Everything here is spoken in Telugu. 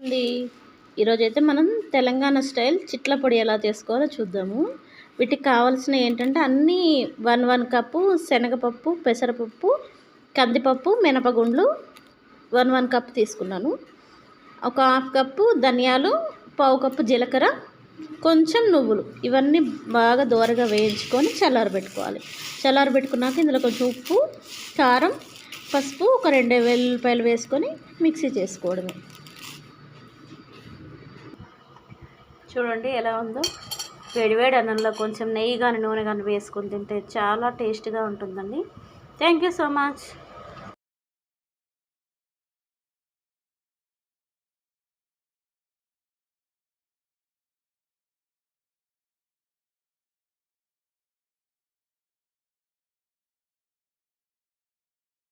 అండి ఈరోజైతే మనం తెలంగాణ స్టైల్ చిట్ల పొడి ఎలా చేసుకోవాలో చూద్దాము. వీటికి కావాల్సిన ఏంటంటే అన్నీ వన్ వన్ కప్పు శనగపప్పు పెసరపప్పు కందిపప్పు మినపగుండ్లు వన్ వన్ కప్ తీసుకున్నాను. ఒక హాఫ్ కప్పు ధనియాలు పావు కప్పు జీలకర్ర కొంచెం నువ్వులు. ఇవన్నీ బాగా దోరగా వేయించుకొని చల్లారబెట్టుకోవాలి చల్లారబెట్టుకున్నాక ఇందులో కొంచెం ఉప్పు కారం పసుపు ఒక రెండు వెల్లిపాయలు వేసుకొని మిక్సీ చేసుకోవడమే. చూడండి ఎలా ఉందో. వేడివేడి అన్నంలో కొంచెం నెయ్యి కానీ నూనె కానీ వేసుకొని తింటే చాలా టేస్ట్గా ఉంటుందండి. Thank you so much.